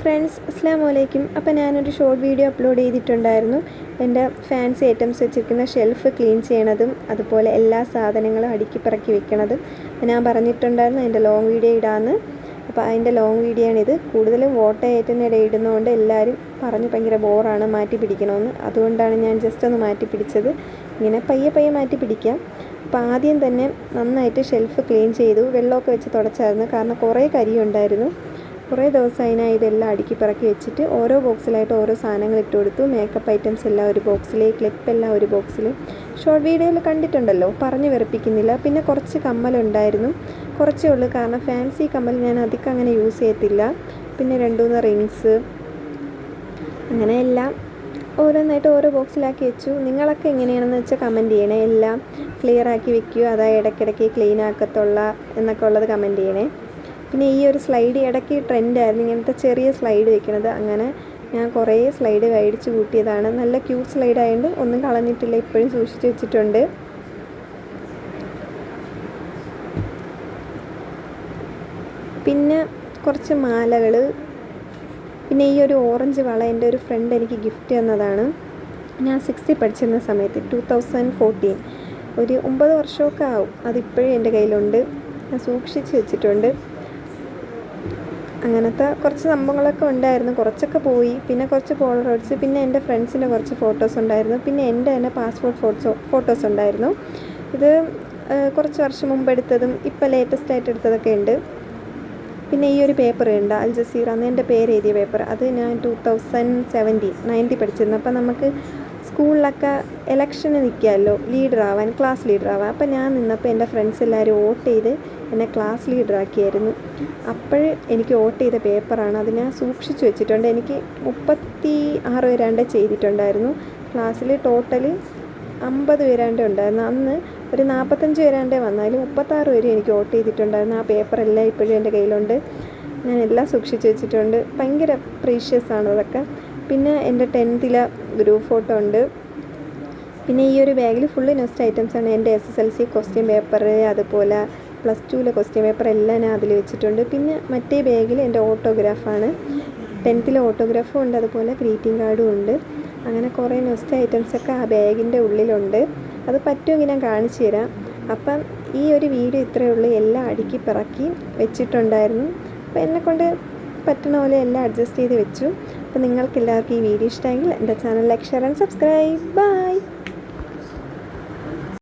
Friends അസ്സാം വലൈക്കും അപ്പോൾ ഞാനൊരു ഷോർട്ട് വീഡിയോ അപ്ലോഡ് ചെയ്തിട്ടുണ്ടായിരുന്നു. എന്റെ ഫാൻസി ഐറ്റംസ് വെച്ചിരിക്കുന്ന ഷെൽഫ് ക്ലീൻ ചെയ്യണതും അതുപോലെ എല്ലാ സാധനങ്ങളും അടുക്കി പറക്കി വെക്കണതും. ഞാൻ പറഞ്ഞിട്ടുണ്ടായിരുന്നു അതിന്റെ ലോങ് വീഡിയോ ഇടാമെന്ന് അപ്പോൾ അതിന്റെ ലോങ് വീഡിയോ ആണിത്. കൂടുതലും വോട്ട ഏറ്റത്തിനിടെ ഇടുന്നതുകൊണ്ട് എല്ലാവരും പറഞ്ഞ് ഭയങ്കര ബോറാണ് മാറ്റി പിടിക്കണമെന്ന് അതുകൊണ്ടാണ് ഞാൻ ജസ്റ്റ് ഒന്ന് മാറ്റി പിടിച്ചത്. ഇങ്ങനെ പയ്യെ പയ്യെ മാറ്റി പിടിക്കാം. അപ്പോൾ ആദ്യം തന്നെ നന്നായിട്ട് ഷെൽഫ് ക്ലീൻ ചെയ്തു. വെള്ളമൊക്കെ വെച്ച് തുടച്ചായിരുന്നു. കാരണം കുറേ കരിയുണ്ടായിരുന്നു. കുറേ ദിവസമായി ഞാൻ ഇതെല്ലാം അടുക്കി പറക്കി വെച്ചിട്ട് ഓരോ ബോക്സിലായിട്ട് ഓരോ സാധനങ്ങൾ ഇട്ട് കൊടുത്തു. മേക്കപ്പ് ഐറ്റംസ് എല്ലാം ഒരു ബോക്സിൽ ക്ലിപ്പ് എല്ലാം ഒരു ബോക്സിൽ ഷോർട്ട് വീഡിയോയിൽ കണ്ടിട്ടുണ്ടല്ലോ പറഞ്ഞു വെറുപ്പിക്കുന്നില്ല. പിന്നെ കുറച്ച് കമ്മലുണ്ടായിരുന്നു. കുറച്ചേ ഉള്ളൂ. കാരണം ഫാൻസി കമ്മൽ ഞാൻ അധികം അങ്ങനെ യൂസ് ചെയ്യത്തില്ല. പിന്നെ രണ്ട് മൂന്ന് റിങ്സ് അങ്ങനെ എല്ലാം ഓരോന്നായിട്ട് ഓരോ ബോക്സിലാക്കി വെച്ചു. നിങ്ങളൊക്കെ എങ്ങനെയാണെന്ന് വെച്ചാൽ കമന്റ് ചെയ്യണേ. എല്ലാം ക്ലിയർ ആക്കി വെക്കുക അതായത് ഇടയ്ക്കിടയ്ക്ക് ക്ലീൻ ആക്കത്തുള്ള എന്നൊക്കെ ഉള്ളത് കമന്റ് ചെയ്യണേ. പിന്നെ ഈ ഒരു സ്ലൈഡ് ഇടയ്ക്ക് ട്രെൻഡായിരുന്നു. ഇങ്ങനത്തെ ചെറിയ സ്ലൈഡ് വെക്കണത്. അങ്ങനെ ഞാൻ കുറേ സ്ലൈഡ് മേടിച്ച് കൂട്ടിയതാണ്. നല്ല ക്യൂട്ട് സ്ലൈഡ് ആയതുകൊണ്ട് ഒന്നും കളഞ്ഞിട്ടില്ല. ഇപ്പോഴും സൂക്ഷിച്ച് വെച്ചിട്ടുണ്ട്. പിന്നെ കുറച്ച് മാലകൾ പിന്നെ ഈ ഒരു ഓറഞ്ച് വള എന്റെ ഒരു ഫ്രണ്ട് എനിക്ക് ഗിഫ്റ്റ് തന്നതാണ്. ഞാൻ സിക്സ്ത്തിൽ പഠിച്ചിരുന്ന സമയത്ത് ടു തൗസൻഡ് ഫോർട്ടീൻ ഒരു ഒമ്പത് വർഷമൊക്കെ ആവും. അതിപ്പോഴും എന്റെ കയ്യിലുണ്ട്. ഞാൻ സൂക്ഷിച്ച് വെച്ചിട്ടുണ്ട്. അങ്ങനത്തെ കുറച്ച് സംഭവങ്ങളൊക്കെ ഉണ്ടായിരുന്നു. കുറച്ചൊക്കെ പോയി. പിന്നെ കുറച്ച് പോളറോയിഡ്സ് പിന്നെ എന്റെ ഫ്രണ്ട്സിന്റെ കുറച്ച് ഫോട്ടോസ് ഉണ്ടായിരുന്നു. പിന്നെ എന്റെ തന്നെ പാസ്പോർട്ട് ഫോട്ടോ ഫോട്ടോസ് ഉണ്ടായിരുന്നു. ഇത് കുറച്ച് വർഷം മുമ്പ് എടുത്തതും ഇപ്പോൾ ലേറ്റസ്റ്റ് ആയിട്ട് എടുത്തതൊക്കെ ഉണ്ട്. പിന്നെ ഈ ഒരു പേപ്പർ ഉണ്ട് അൽ ജസീറ എന്ന് എന്റെ പേര് എഴുതിയ പേപ്പർ അത് ഞാൻ ടു തൗസൻഡ് സെവന്റീൻ നയന്റി പഠിച്ചിരുന്നു. അപ്പം നമുക്ക് സ്കൂളിലൊക്കെ ഇലക്ഷന് നിൽക്കാമല്ലോ ലീഡറാവാൻ ക്ലാസ് ലീഡറാവാൻ അപ്പോൾ ഞാൻ നിന്നപ്പോൾ എന്റെ ഫ്രണ്ട്സ് എല്ലാവരും വോട്ട് ചെയ്ത് എന്നെ ക്ലാസ് ലീഡറാക്കിയായിരുന്നു അപ്പോൾ എനിക്ക് വോട്ട് ചെയ്ത പേപ്പറാണ് അത് ഞാൻ സൂക്ഷിച്ചു വെച്ചിട്ടുണ്ട്. എനിക്ക് മുപ്പത്തി ആറ് പേരാണ്ട് ചെയ്തിട്ടുണ്ടായിരുന്നു ക്ലാസ്സിൽ ടോട്ടൽ അമ്പത് പേരാണ്ട് ഉണ്ടായിരുന്നു. അന്ന് ഒരു നാൽപ്പത്തഞ്ച് പേരാണ്ടേ വന്നാലും മുപ്പത്താറ് പേര് എനിക്ക് വോട്ട് ചെയ്തിട്ടുണ്ടായിരുന്നു. ആ പേപ്പറെല്ലാം ഇപ്പോഴും എന്റെ കയ്യിലുണ്ട്. ഞാൻ എല്ലാം സൂക്ഷിച്ചു വെച്ചിട്ടുണ്ട്. ഭയങ്കര പ്രീഷ്യസ് ആണ് അതൊക്കെ. പിന്നെ എന്റെ ടെൻത്തിലെ ഗ്രൂപ്പ് ഫോട്ടോ ഉണ്ട്. പിന്നെ ഈ ഒരു ബാഗിൽ ഫുൾ നെസ്റ്റ് ഐറ്റംസ് ആണ്. എന്റെ S S L C question paper അതുപോലെ പ്ലസ് ടുവിലെ ക്വസ്റ്റ്യൻ പേപ്പർ എല്ലാം ഞാൻ അതിൽ വെച്ചിട്ടുണ്ട്. പിന്നെ മറ്റേ ബാഗിൽ എന്റെ ഓട്ടോഗ്രാഫാണ് ടെൻത്തിലെ ഓട്ടോഗ്രാഫും ഉണ്ട്. അതുപോലെ ഗ്രീറ്റിംഗ് കാർഡും ഉണ്ട്. അങ്ങനെ കുറേ നെസ്റ്റ് ഐറ്റംസൊക്കെ ആ ബാഗിന്റെ ഉള്ളിലുണ്ട്. അത് പറ്റുമെങ്കിൽ ഞാൻ കാണിച്ചു തരാം. അപ്പം ഈ ഒരു വീഡിയോ ഇത്രയേ ഉള്ളൂ. എല്ലാം അടുക്കി പിറക്കി വെച്ചിട്ടുണ്ടായിരുന്നു. അപ്പം എന്നെക്കൊണ്ട് പറ്റണ പോലെ എല്ലാം അഡ്ജസ്റ്റ് ചെയ്ത് വെച്ചു. അപ്പോൾ നിങ്ങൾക്ക് എല്ലാവർക്കും ഈ വീഡിയോ ഇഷ്ടമെങ്കിൽ എന്റെ channel like share and subscribe. Bye.